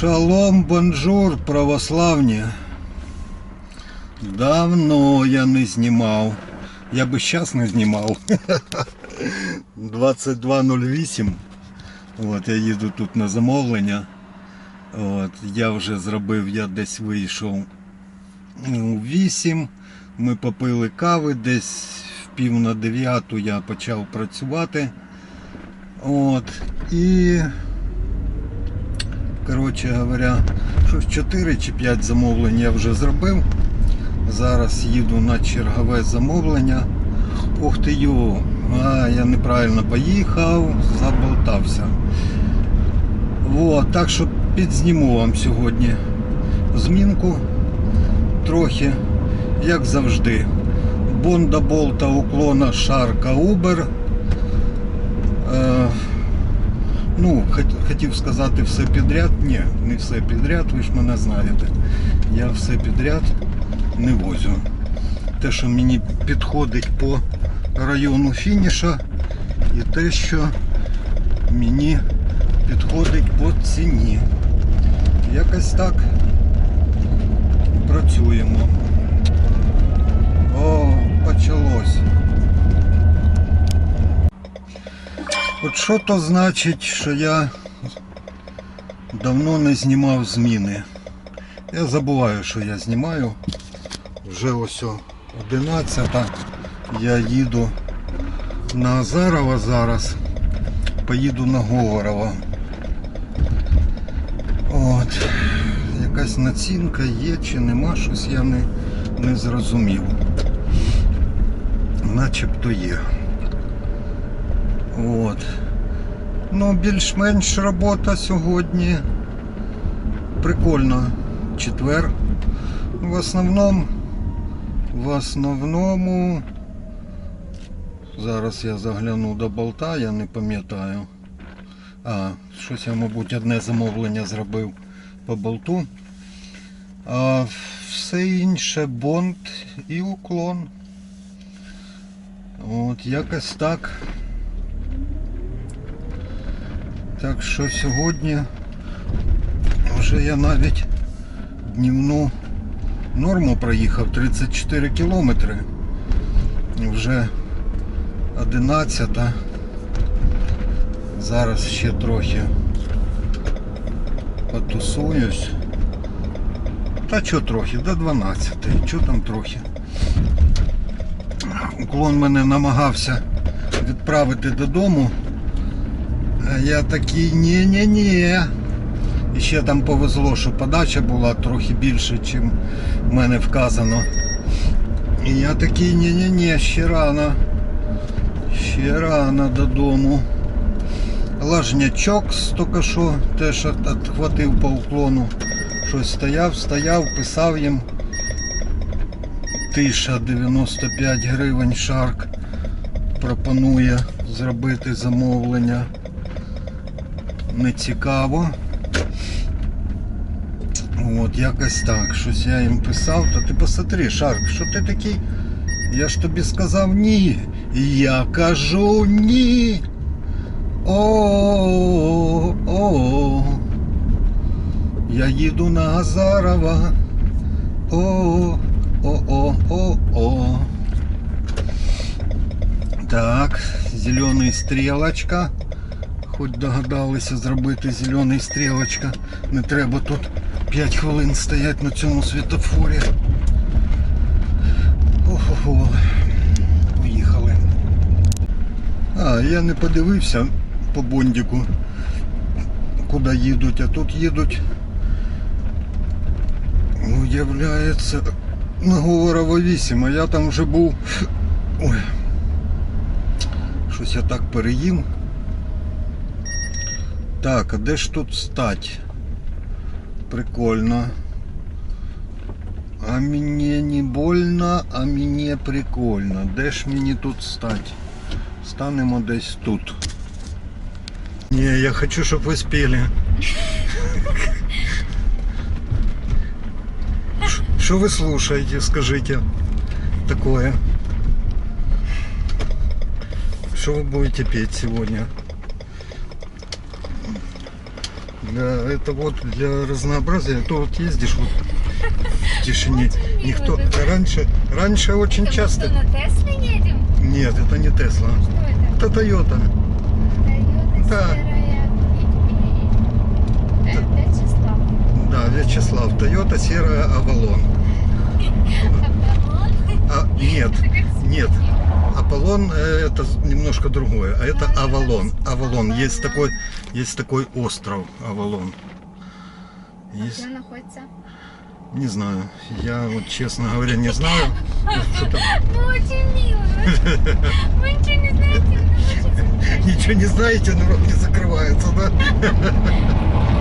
Шалом, бонжур, православні. Давно я не знімав. Я би зараз не знімав. 22.08. От, я їду тут на замовлення. От, я вже зробив, я десь вийшов у 8. Ми попили кави, десь в пів на дев'яту я почав працювати. От, і Коротше говоря, щось 4 чи 5 замовлень я вже зробив. Зараз їду на чергове замовлення. Ух ти йо, а, я неправильно поїхав, заболтався. Вот, так що підзніму вам сьогодні змінку трохи, як завжди. Бонда болта уклона шарка Убер. Ну, хотів сказати все підряд. Ні, не все підряд, ви ж мене знаєте. Я все підряд не возю. Те, що мені підходить по району фініша, і те, що мені підходить по ціні. Якось так працюємо. О, почалось. От що то значить, що я давно не знімав зміни. Я забуваю, що я знімаю. Вже ось о 11. Я їду на Азарова зараз. Поїду на Говорова. От. Якась націнка є чи нема, щось я не, не зрозумів. Начебто є. От. Ну, більш-менш робота сьогодні. Прикольно. Четвер. В основному. В основному. Зараз я загляну до болта, я не пам'ятаю. А, щось я, мабуть, одне замовлення зробив по болту. А все інше бонд і уклон. От, якось так. Так що сьогодні вже я навіть днівну норму проїхав 34 кілометри. Вже 11. Зараз ще трохи потусуюсь. Та що трохи, до 12. Що там трохи? Уклон мене намагався відправити додому. А я такий ні-ні-ні. І ще там повезло, що подача була трохи більше, ніж в мене вказано. І я такий ні-ні-ні, ще рано. Ще рано додому. Лажнячок тільки що теж відхватив по уклону. Щось стояв, стояв, писав їм. Тиша 95 гривень шарк пропонує зробити замовлення. Не цікаво. От, якось так. Щось я їм писав, то ти посмотри, Шарк, що ти такий? Я ж тобі сказав ні. Я кажу ні. О, о, о. я їду на Азарова. О, о, о, о, о. Так, зелений стрілочка. Хоч догадалися зробити зелений стрілочка. Не треба тут 5 хвилин стояти на цьому світофорі. Охо-хо. Поїхали. А, я не подивився по бондіку, куди їдуть, а тут їдуть. Уявляється на Говорова 8, а я там вже був. Ой. Щось я так переїм. Так, а де ж тут стать? Прикольно. А мені не больно, а мені прикольно. Де ж мені тут стать? Станемо десь тут. Не, я хочу, щоб ви спели. Ш- Что вы слушаете, скажите, такое? Что вы будете петь сегодня? Для, это вот для разнообразия. То вот ездишь вот в тишине. Никто. да. Раньше, раньше очень Это мы часто. что, на Тесле едем? Нет, это не Тесла. Что это? Это Тойота. Тойота Да. серая. Да. Вячеслав. Да, Вячеслав. Тойота серая Авалон. А, нет, нет. Аполлон э, это немножко другое, а это Авалон. Авалон. Есть такой, есть такой остров Авалон. А Есть, где он находится? не знаю. Я вот честно говоря не знаю. Ну, очень мило. Вы ничего не знаете. Ничего не знаете, но рот не закрывается, да?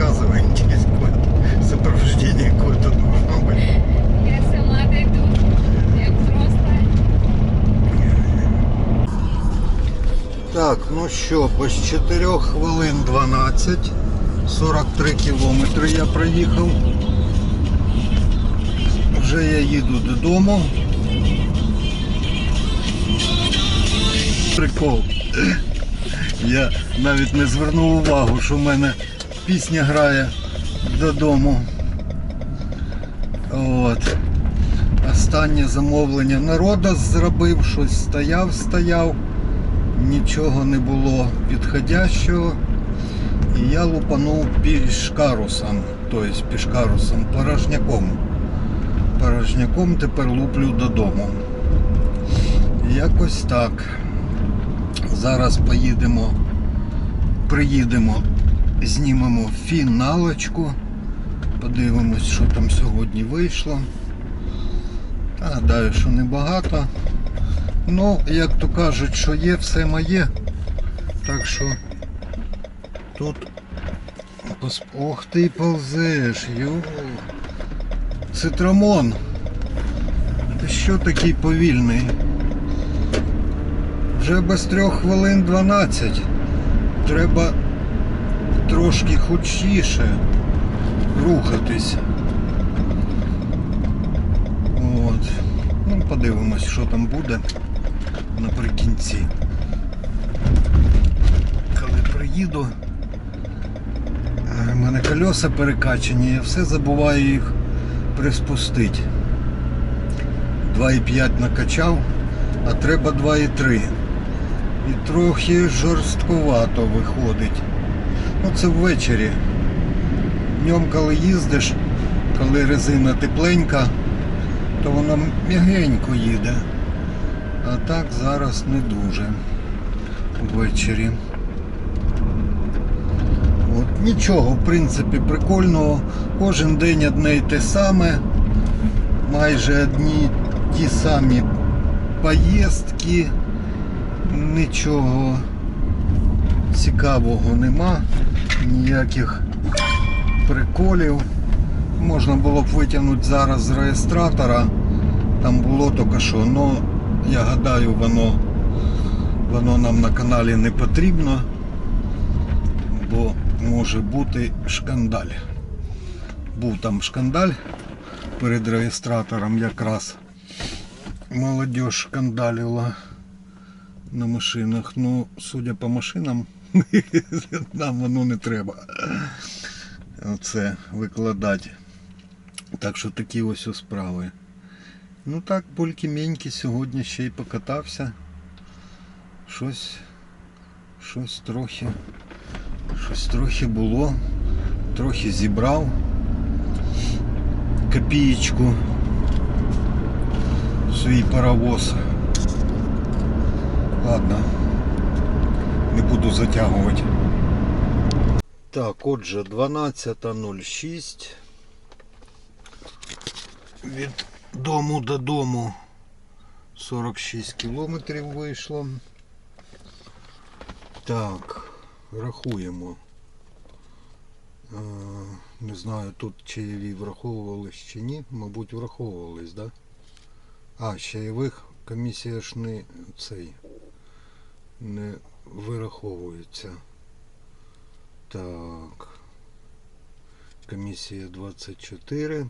петь отказываетесь, какое-то сопровождение какое-то должно быть. Я сама дойду. Я взрослая. Так, ну що, без 4 хвилин 12, 43 кілометри я проїхав. Вже я їду додому. Прикол. Я навіть не звернув увагу, що в мене пісня грає додому. От. Останнє замовлення народа зробив, щось стояв, стояв нічого не було підходящого. І я лупанув пішкарусом, тобто пішкарусом, порожняком. Порожняком тепер луплю додому. Якось так. Зараз поїдемо, приїдемо, знімемо фіналочку. Подивимось, що там сьогодні вийшло. Та гадаю, що небагато. Ну, як то кажуть, що є, все моє. Так що тут. пос- Ох ти й ползеш, ю. Цитрамон. Ти що такий повільний? Вже без трьох хвилин 12. Треба трошки хучіше рухатись. От. Ну, подивимось, що там буде наприкінці. Коли приїду, е, в мене колеса перекачані, я все забуваю їх приспустити. 2,5 накачав, а треба 2,3. І трохи жорсткувато виходить. Ну це ввечері. Днем, коли їздиш, коли резина тепленька, то воно м'ягенько їде. А так зараз не дуже ввечері. От нічого, в принципі, прикольного. Кожен день одне й те саме. Майже одні ті самі поїздки. Нічого цікавого нема. Ніяких приколів. Можна було б витягнути зараз з реєстратора. Там було тільки що, але я гадаю, воно, воно нам на каналі не потрібно, бо може бути шкандаль. Був там шкандаль перед реєстратором якраз. Молодь шкандалила на машинах. Ну, судя по машинам, нам воно не треба. Оце викладати. Так що такі ось справи. Ну так, бульки-меньки сьогодні ще й покатався. Щось, щось трохи, щось трохи було, трохи зібрав копієчку свій паровоз. Ладно, не буду затягувати. Так, отже, 12.06. Від дому до дому 46 кілометрів вийшло. Так, рахуємо. Е, Не знаю, тут чаєві враховувались чи ні. Мабуть, враховувались, да? А, чаєвих комісія ж не цей не вираховується. Так. Комісія 24.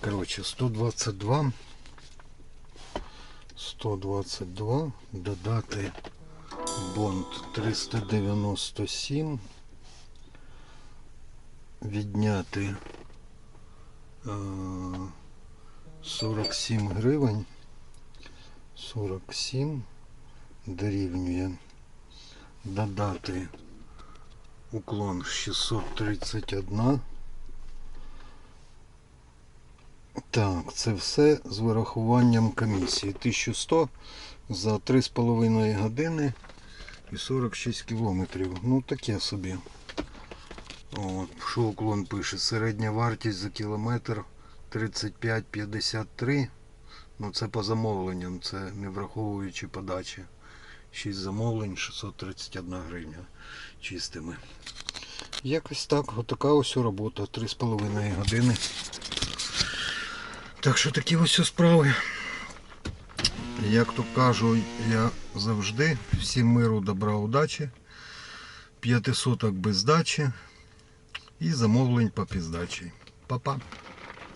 Коротше, Коротше, 122. 122. Додати бонд 397. Відняти е, 47 гривень. 47 дорівнює додати уклон 631. Так, це все з вирахуванням комісії. 1100 за 3,5 години і 46 кілометрів. Ну таке собі. От, що уклон пише? Середня вартість за кілометр 35,53. Ну це по замовленням, це не враховуючи подачі. 6 замовлень, 631 гривня чистими. Якось так, отака ось робота, 3,5 години. Так що такі ось справи. Як то кажу, я завжди всім миру, добра, удачі, п'яти суток без здачі і замовлень по піздачі. Па-па.